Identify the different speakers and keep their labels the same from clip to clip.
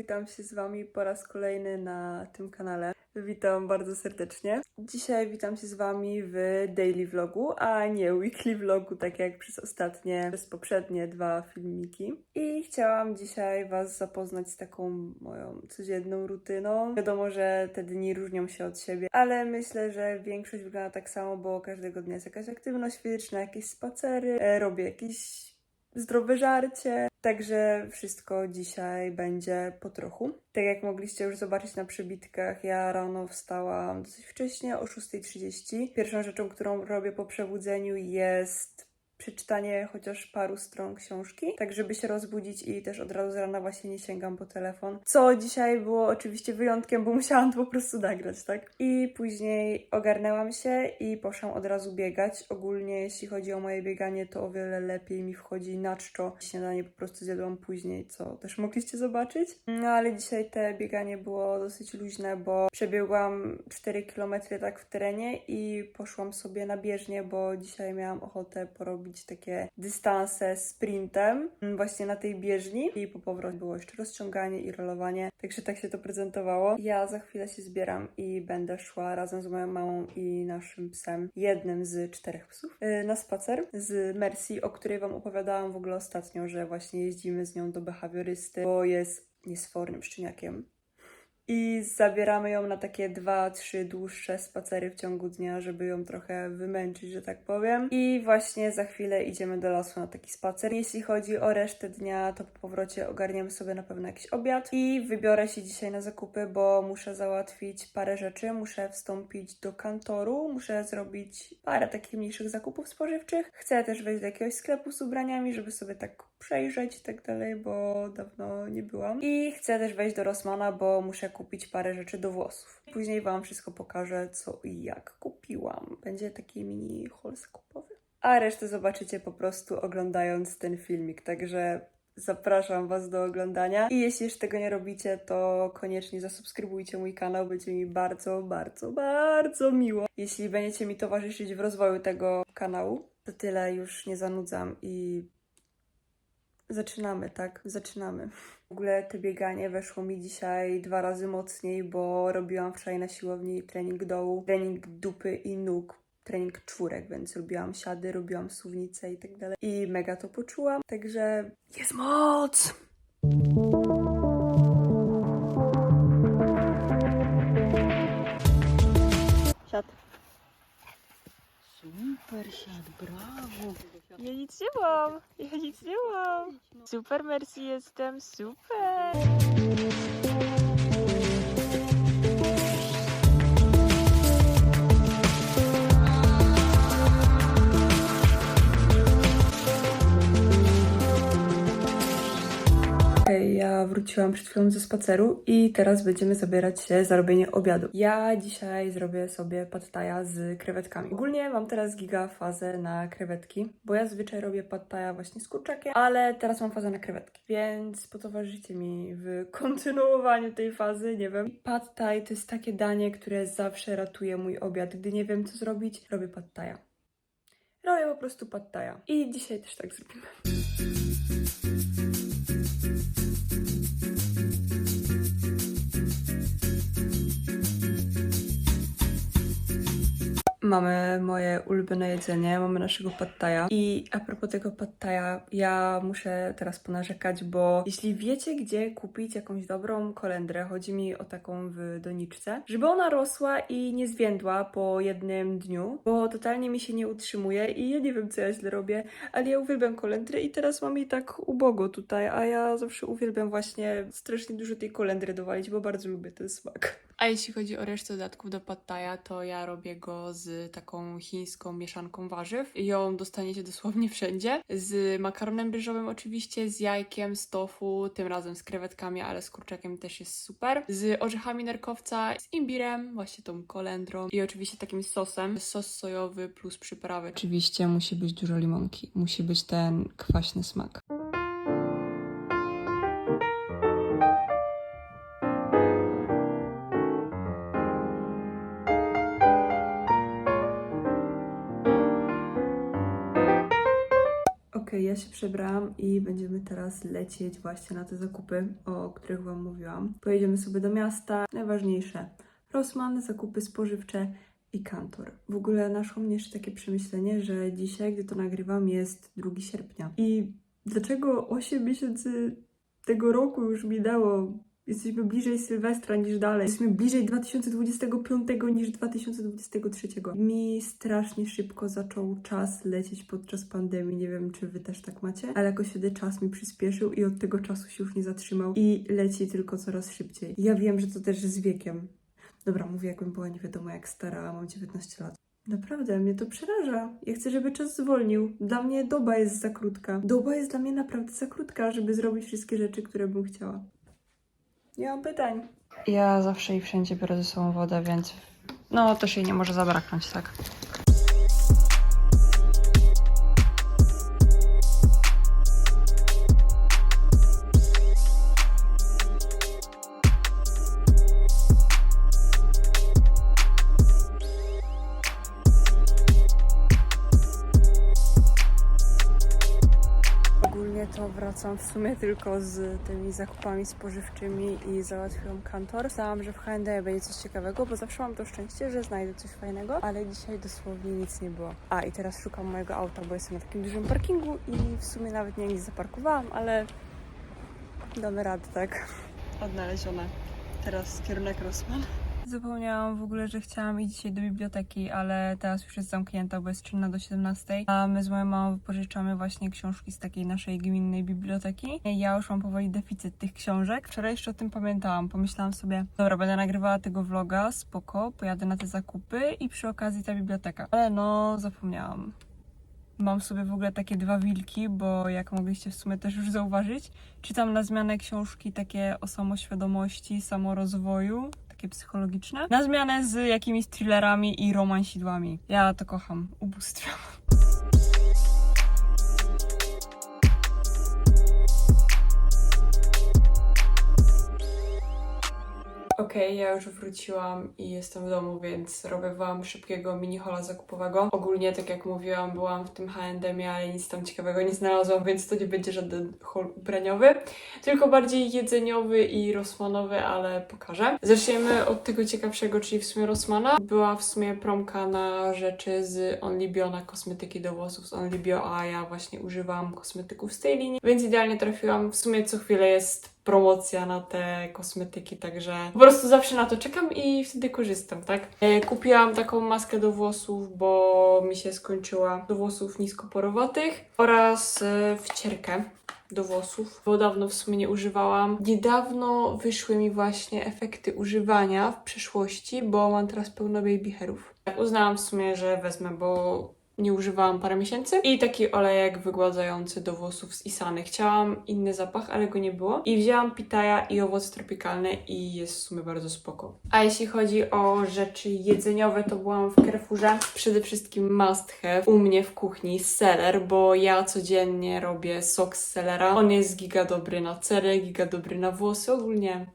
Speaker 1: witam się z Wami po raz kolejny na tym kanale. Witam bardzo serdecznie. Dzisiaj witam się z Wami w daily vlogu, a nie weekly vlogu, tak jak przez ostatnie, przez poprzednie dwa filmiki. I chciałam dzisiaj Was zapoznać z taką moją codzienną rutyną. Wiadomo, że te dni różnią się od siebie, ale myślę, że większość wygląda tak samo, bo każdego dnia jest jakaś aktywność fizyczna, jakieś spacery, e, robię jakieś zdrowe żarcie. Także wszystko dzisiaj będzie po trochu. Tak jak mogliście już zobaczyć na przebitkach, ja rano wstałam dosyć wcześnie, o 6.30. Pierwszą rzeczą, którą robię po przebudzeniu jest przeczytanie chociaż paru stron książki, tak żeby się rozbudzić i też od razu z rana właśnie nie sięgam po telefon. Co dzisiaj było oczywiście wyjątkiem, bo musiałam to po prostu nagrać, tak? I później ogarnęłam się i poszłam od razu biegać. Ogólnie jeśli chodzi o moje bieganie, to o wiele lepiej mi wchodzi na czczo. Śniadanie po prostu zjadłam później, co też mogliście zobaczyć. No ale dzisiaj te bieganie było dosyć luźne, bo przebiegłam 4 km tak w terenie i poszłam sobie na bieżnię, bo dzisiaj miałam ochotę porobić takie dystanse sprintem mm, właśnie na tej bieżni. I po powrocie było jeszcze rozciąganie i rolowanie, także tak się to prezentowało. Ja za chwilę się zbieram i będę szła razem z moją mamą i naszym psem, jednym z czterech psów, yy, na spacer z Mercy, o której Wam opowiadałam w ogóle ostatnio, że właśnie jeździmy z nią do behawiorysty, bo jest niesfornym szczeniakiem i zabieramy ją na takie dwa, trzy dłuższe spacery w ciągu dnia, żeby ją trochę wymęczyć, że tak powiem. I właśnie za chwilę idziemy do lasu na taki spacer. Jeśli chodzi o resztę dnia, to po powrocie ogarniemy sobie na pewno jakiś obiad i wybiorę się dzisiaj na zakupy, bo muszę załatwić parę rzeczy. Muszę wstąpić do kantoru, muszę zrobić parę takich mniejszych zakupów spożywczych. Chcę też wejść do jakiegoś sklepu z ubraniami, żeby sobie tak przejrzeć i tak dalej, bo dawno nie byłam. I chcę też wejść do Rossmana, bo muszę kupić parę rzeczy do włosów. Później Wam wszystko pokażę, co i jak kupiłam. Będzie taki mini haul. A resztę zobaczycie po prostu oglądając ten filmik, także zapraszam Was do oglądania. I jeśli jeszcze tego nie robicie, to koniecznie zasubskrybujcie mój kanał, będzie mi bardzo, bardzo, bardzo miło. Jeśli będziecie mi towarzyszyć w rozwoju tego kanału, to tyle już nie zanudzam i Zaczynamy, tak? Zaczynamy. W ogóle to bieganie weszło mi dzisiaj dwa razy mocniej, bo robiłam wczoraj na siłowni trening dołu, trening dupy i nóg, trening czwórek, więc robiłam siady, robiłam suwnicę i tak dalej. I mega to poczułam, także jest moc! Siad.
Speaker 2: Super siad, brawo.
Speaker 1: Ja nic nie mam, ja nic nie mam. Super, merci, jestem super. Ja wróciłam przed chwilą ze spaceru i teraz będziemy zabierać się za robienie obiadu. Ja dzisiaj zrobię sobie pattaja z krewetkami. Ogólnie mam teraz giga fazę na krewetki, bo ja zwyczaj robię pattaja właśnie z kurczakiem, ale teraz mam fazę na krewetki, więc potowarzyszycie mi w kontynuowaniu tej fazy, nie wiem. Pad to jest takie danie, które zawsze ratuje mój obiad. Gdy nie wiem co zrobić, robię pattaja. Robię po prostu pattaja. I dzisiaj też tak zrobimy. Mamy moje ulubione jedzenie, mamy naszego pattaja. I a propos tego pattaja, ja muszę teraz ponarzekać, bo jeśli wiecie, gdzie kupić jakąś dobrą kolendrę, chodzi mi o taką w doniczce, żeby ona rosła i nie zwiędła po jednym dniu, bo totalnie mi się nie utrzymuje i ja nie wiem, co ja źle robię, ale ja uwielbiam kolendry i teraz mam jej tak ubogo tutaj, a ja zawsze uwielbiam właśnie strasznie dużo tej kolendry dowalić, bo bardzo lubię ten smak.
Speaker 2: A jeśli chodzi o resztę dodatków do pad thai'a, to ja robię go z taką chińską mieszanką warzyw. Ją dostaniecie dosłownie wszędzie. Z makaronem ryżowym oczywiście, z jajkiem, z tofu, tym razem z krewetkami, ale z kurczakiem też jest super. Z orzechami nerkowca, z imbirem, właśnie tą kolendrą i oczywiście takim sosem. Sos sojowy plus przyprawy.
Speaker 1: Oczywiście musi być dużo limonki, musi być ten kwaśny smak. Ja się przebrałam i będziemy teraz lecieć właśnie na te zakupy, o których Wam mówiłam. Pojedziemy sobie do miasta. Najważniejsze, Rossmann, zakupy spożywcze i kantor. W ogóle naszło mnie jeszcze takie przemyślenie, że dzisiaj, gdy to nagrywam, jest 2 sierpnia. I dlaczego 8 miesięcy tego roku już minęło? Jesteśmy bliżej Sylwestra niż dalej. Jesteśmy bliżej 2025 niż 2023. Mi strasznie szybko zaczął czas lecieć podczas pandemii. Nie wiem, czy wy też tak macie, ale jakoś wtedy czas mi przyspieszył i od tego czasu się już nie zatrzymał i leci tylko coraz szybciej. Ja wiem, że to też z wiekiem. Dobra, mówię jakbym była nie wiadomo jak stara, mam 19 lat. Naprawdę, mnie to przeraża. Ja chcę, żeby czas zwolnił. Dla mnie doba jest za krótka. Doba jest dla mnie naprawdę za krótka, żeby zrobić wszystkie rzeczy, które bym chciała. Nie mam pytań.
Speaker 2: Ja zawsze i wszędzie biorę ze sobą wodę, więc no też jej nie może zabraknąć, tak?
Speaker 1: Wracam w sumie tylko z tymi zakupami spożywczymi i załatwiłam kantor. Myślałam, że w H&M będzie coś ciekawego, bo zawsze mam to szczęście, że znajdę coś fajnego, ale dzisiaj dosłownie nic nie było. A i teraz szukam mojego auta, bo jestem na takim dużym parkingu i w sumie nawet nie nic zaparkowałam, ale damy radę, tak? Odnalezione. Teraz kierunek Rossmann. Zapomniałam w ogóle, że chciałam iść dzisiaj do biblioteki, ale teraz już jest zamknięta, bo jest czynna do 17. A my z moją mamą wypożyczamy właśnie książki z takiej naszej gminnej biblioteki. Ja już mam powoli deficyt tych książek. Wczoraj jeszcze o tym pamiętałam. Pomyślałam sobie, dobra, będę nagrywała tego vloga, spoko, pojadę na te zakupy i przy okazji ta biblioteka. Ale no, zapomniałam. Mam sobie w ogóle takie dwa wilki, bo jak mogliście w sumie też już zauważyć, czytam na zmianę książki takie o samoświadomości, samorozwoju, takie psychologiczne, na zmianę z jakimiś thrillerami i romansidłami. Ja to kocham, ubóstwiam. Okej, ja już wróciłam i jestem w domu, więc robię Wam szybkiego mini hola zakupowego. Ogólnie, tak jak mówiłam, byłam w tym H&M, ale nic tam ciekawego nie znalazłam, więc to nie będzie żaden haul ubraniowy, tylko bardziej jedzeniowy i Rossmanowy, ale pokażę. Zaczniemy od tego ciekawszego, czyli w sumie Rossmana. Była w sumie promka na rzeczy z Onlybio, na kosmetyki do włosów z Onlybio, a ja właśnie używam kosmetyków z tej linii, więc idealnie trafiłam. W sumie co chwilę jest promocja na te kosmetyki, także po prostu zawsze na to czekam i wtedy korzystam, tak? E, Kupiłam taką maskę do włosów, bo mi się skończyła do włosów niskoporowatych oraz e, wcierkę do włosów, bo dawno w sumie nie używałam. Niedawno wyszły mi właśnie efekty używania w przeszłości, bo mam teraz pełno baby hairów. Uznałam w sumie, że wezmę, bo nie używałam parę miesięcy. I taki olejek wygładzający do włosów z Isany. Chciałam inny zapach, ale go nie było. I wzięłam pitaja i owoc tropikalny i jest w sumie bardzo spoko. A jeśli chodzi o rzeczy jedzeniowe, to byłam w Carrefourze. Przede wszystkim must have u mnie w kuchni seler, bo ja codziennie robię sok z selera. On jest giga dobry na cerę, giga dobry na włosy, ogólnie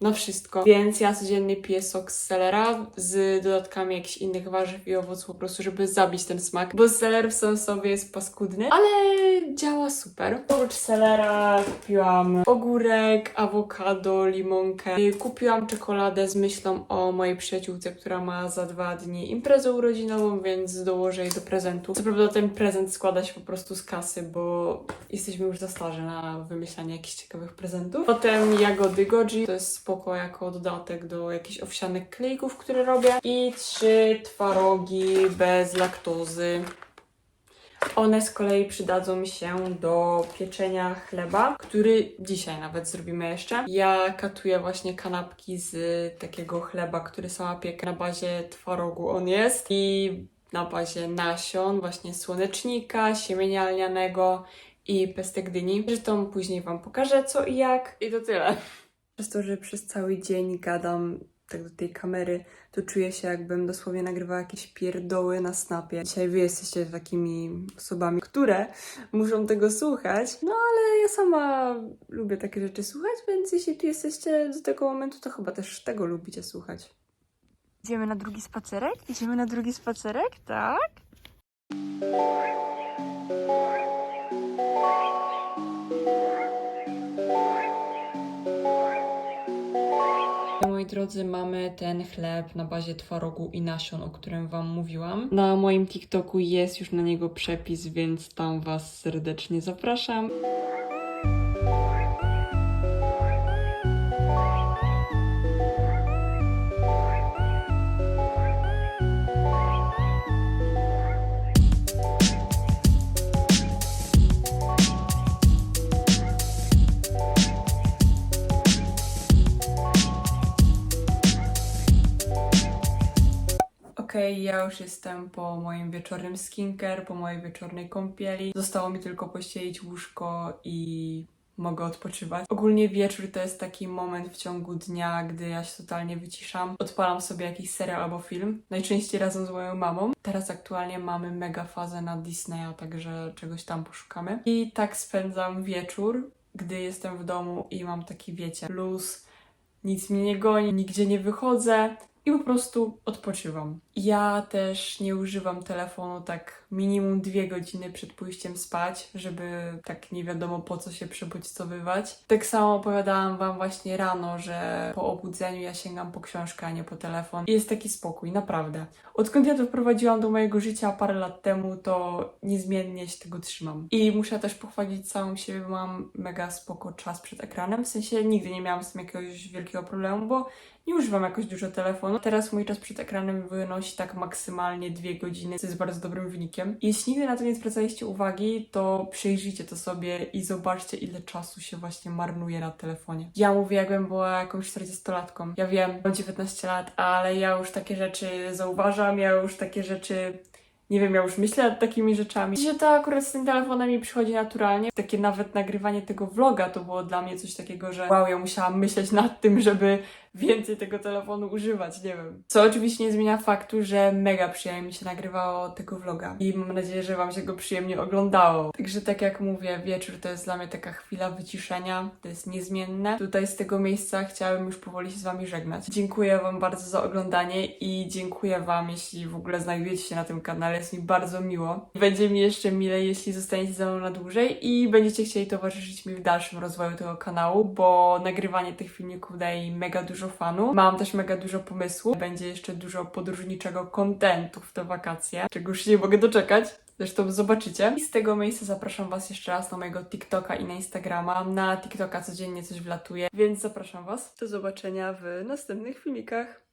Speaker 1: na wszystko. Więc ja codziennie piję sok z selera z dodatkami jakichś innych warzyw i owoców po prostu, żeby zabić ten smak, bo seler sam sobie jest paskudny, ale działa super. Oprócz selera kupiłam ogórek, awokado, limonkę. Kupiłam czekoladę z myślą o mojej przyjaciółce, która ma za dwa dni imprezę urodzinową, więc dołożę jej do prezentu. Co prawda ten prezent składa się po prostu z kasy, bo jesteśmy już za starzy na wymyślanie jakichś ciekawych prezentów. Potem jagody goji, to jest spoko jako dodatek do jakichś owsianych klejków, które robię. I trzy twarogi bez laktozy. One z kolei przydadzą mi się do pieczenia chleba, który dzisiaj nawet zrobimy jeszcze. Ja katuję właśnie kanapki z takiego chleba, który sama piekę. Na bazie twarogu on jest i na bazie nasion, właśnie słonecznika, siemienia lnianego i pestek dyni. Zresztą później Wam pokażę co i jak. I to tyle. Przez to, że przez cały dzień gadam tak do tej kamery, to czuję się jakbym dosłownie nagrywała jakieś pierdoły na snapie. Dzisiaj wy jesteście takimi osobami, które muszą tego słuchać, no ale ja sama lubię takie rzeczy słuchać, więc jeśli tu jesteście do tego momentu, to chyba też tego lubicie słuchać. Idziemy na drugi spacerek? Idziemy na drugi spacerek, tak? Drodzy, mamy ten chleb na bazie twarogu i nasion, o którym Wam mówiłam. Na moim TikToku jest już na niego przepis, więc tam Was serdecznie zapraszam. Ja już jestem po moim wieczornym skincare, po mojej wieczornej kąpieli. Zostało mi tylko pościelić łóżko i mogę odpoczywać. Ogólnie wieczór to jest taki moment w ciągu dnia, gdy ja się totalnie wyciszam. Odpalam sobie jakiś serial albo film, najczęściej razem z moją mamą. Teraz aktualnie mamy mega fazę na Disneya, także czegoś tam poszukamy. I tak spędzam wieczór, gdy jestem w domu i mam taki, wiecie, luz, nic mnie nie goni, nigdzie nie wychodzę i po prostu odpoczywam. Ja też nie używam telefonu tak minimum dwie godziny przed pójściem spać, żeby tak nie wiadomo po co się przebodźcowywać. Tak samo opowiadałam Wam właśnie rano, że po obudzeniu ja sięgam po książkę, a nie po telefon. I jest taki spokój, naprawdę. Odkąd ja to wprowadziłam do mojego życia parę lat temu, to niezmiennie się tego trzymam. I muszę też pochwalić całą siebie, bo mam mega spoko czas przed ekranem. W sensie nigdy nie miałam z tym jakiegoś wielkiego problemu, bo nie używam jakoś dużo telefonu. Teraz mój czas przed ekranem wynosi tak maksymalnie dwie godziny, co jest bardzo dobrym wynikiem. Jeśli nigdy na to nie zwracaliście uwagi, to przejrzyjcie to sobie i zobaczcie, ile czasu się właśnie marnuje na telefonie. Ja mówię, jakbym była jakąś 40-latką. Ja wiem, mam 19 lat, ale ja już takie rzeczy zauważam, ja już takie rzeczy nie wiem, ja już myślę nad takimi rzeczami. Że to akurat z tym telefonem mi przychodzi naturalnie. Takie nawet nagrywanie tego vloga to było dla mnie coś takiego, że wow, ja musiałam myśleć nad tym, żeby więcej tego telefonu używać, nie wiem. Co oczywiście nie zmienia faktu, że mega przyjemnie mi się nagrywało tego vloga i mam nadzieję, że Wam się go przyjemnie oglądało. Także tak jak mówię, wieczór to jest dla mnie taka chwila wyciszenia, to jest niezmienne. Tutaj z tego miejsca chciałabym już powoli się z Wami żegnać. Dziękuję Wam bardzo za oglądanie i dziękuję Wam, jeśli w ogóle znajdujecie się na tym kanale, jest mi bardzo miło. Będzie mi jeszcze milej, jeśli zostaniecie ze mną na dłużej i będziecie chcieli towarzyszyć mi w dalszym rozwoju tego kanału, bo nagrywanie tych filmików daje mi mega dużo fanu. Mam też mega dużo pomysłów. Będzie jeszcze dużo podróżniczego kontentu w te wakacje, czego już nie mogę doczekać. Zresztą zobaczycie. I z tego miejsca zapraszam Was jeszcze raz na mojego TikToka i na Instagrama. Na TikToka codziennie coś wlatuje, więc zapraszam Was. Do zobaczenia w następnych filmikach.